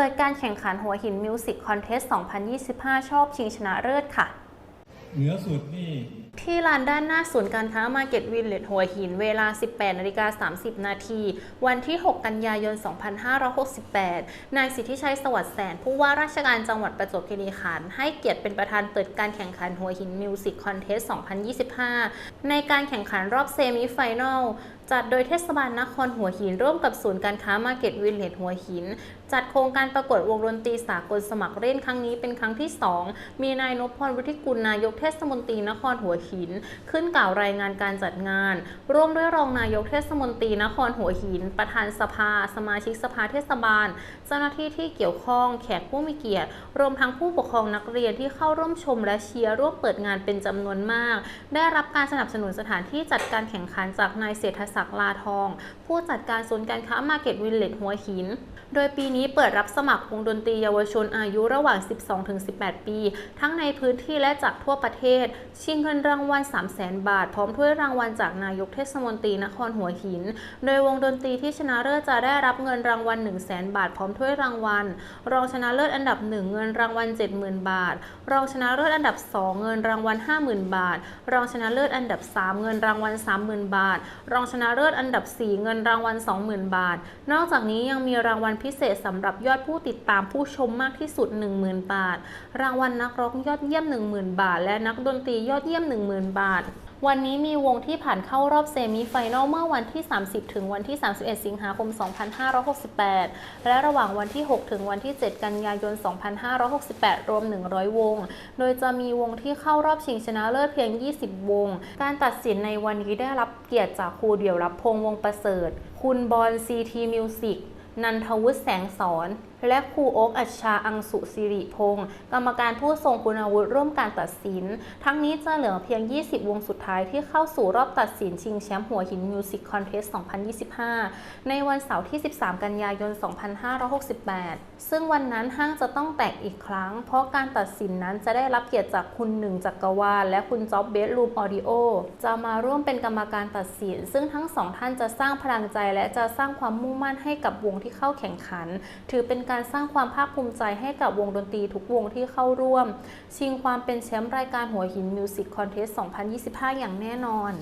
เปิดการแข่งขันหัวหินมิวสิกคอนเทสต์2025 ชอบชิงชนะเลิศค่ะ เหนือสุดนี่ที่ลานด้านหน้าศูนย์การค้ามาเก็ตวิลเลจหัวหินเวลา 18นาฬิกา30 นาที วันที่ 6 กันยายน 2568 นายสิทธิชัยสวัสดิ์แสน ผู้ว่าราชการจังหวัดประจวบคีรีขันธ์ให้เกียรติเป็นประธานเปิดการแข่งขันหัวหินมิวสิกคอนเทสต์2025 ในการแข่งขันรอบเซมิไฟแนล จัดโดยเทศบาลนครหัวหิน ร่วมกับศูนย์การค้ามาเก็ตวิลเลจหัวหิน จัดโครงการประกวดวงดนตรีสากลสมัครเล่นครั้งนี้เป็นครั้งที่ 2 มีนายนพพรวุฒิกุลนายกเทศมนตรีนครหัวหิน ขึ้นกล่าวรายงานการจัดงาน ร่วมด้วยรองนายกเทศมนตรีนครหัวหิน ประธานสภา สมาชิกสภาเทศบาล เจ้าหน้าที่ที่เกี่ยวข้องแขกผู้มีเกียรติ รวมทั้งผู้ปกครองนักเรียนที่เข้าร่วมชมและเชียร์ร่วมเปิดงานเป็นจำนวนมาก ได้รับการสนับสนุนสถานที่จัดการแข่งขันจากนายเศรษฐศกดิ์ลาทอง ผู้จัดการศูนย์การค้ามาเก็ตวิลเลจหัวหิน โดยปีนี้เปิดรับสมัครวงดนตรีเยาวชนอายุระหว่าง 12-18 ปี ทั้งในพื้นที่และจากทั่วประเทศ ชิงเงินรางวัล 300,000 บาท พร้อมถ้วยรางวัลจากนายกเทศมนตรีนครหัวหิน โดยวงดนตรีที่ชนะเลิศจะได้รับเงินรางวัล 100,000 บาท พร้อมถ้วยรางวัล รองชนะเลิศอันดับ 1 เงินรางวัล 70,000 บาท รองชนะเลิศอันดับ 2 เงินรางวัล 50,000 บาท รองชนะเลิศอันดับ 3 เงินรางวัล 30,000 บาท รองชนะเลิศอันดับ 4 เงินรางวัล 20,000 บาท นอกจากนี้ยังมีรางวัลพิเศษสำหรับยอดผู้ติดตามผู้ชมมากที่สุด 10,000 บาท รางวัลนักร้องยอดเยี่ยม 10,000 บาท และนักดนตรียอดเยี่ยม 10,000 บาท วันนี้มีวงที่ผ่านเข้ารอบเซมิไฟแนลเมื่อวันที่ 30 ถึงวันที่ 31 สิงหาคม 2568 และระหว่างวันที่ 6 ถึงวันที่ 7 กันยายน 2568 รวม 100 วง โดยจะมีวงที่เข้ารอบชิงชนะเลิศเพียง 20 วง การตัดสินในวันนี้ได้รับเกียรติจากครูเดี่ยวรับพงวงประเสริฐ คุณบอลซีทีมิวสิก นันทวุฒิแสงสอน และครูโอ๊กอัชชาอังสุสิริพงศ์กรรมการผู้ทรงคุณวุฒิร่วมการตัดสิน ทั้งนี้จะเหลือเพียง 20 วงสุดท้ายที่เข้าสู่รอบตัดสินชิงแชมป์หัวหินมิวสิกคอนเทสต์2025 ในวันเสาร์ที่ 13 กันยายน 2568 ซึ่งวันนั้นห้างจะต้องแตกอีกครั้ง เพราะการตัดสินนั้นจะได้รับเกียรติจากคุณหนึ่งจักรวาลและคุณจ๊อบเบสรูมออดิโอจะมาร่วมเป็นกรรมการตัดสิน ซึ่งทั้งสองท่านจะสร้างพลังใจและจะสร้างความมุ่งมั่นให้กับวงที่เข้าแข่งขัน ถือเป็นการสร้างความภาคภูมิใจให้กับวงดนตรีทุกวงที่เข้าร่วม ชิงความเป็นแชมป์รายการหัวหินมิวสิกคอนเทสต์2025 อย่างแน่นอน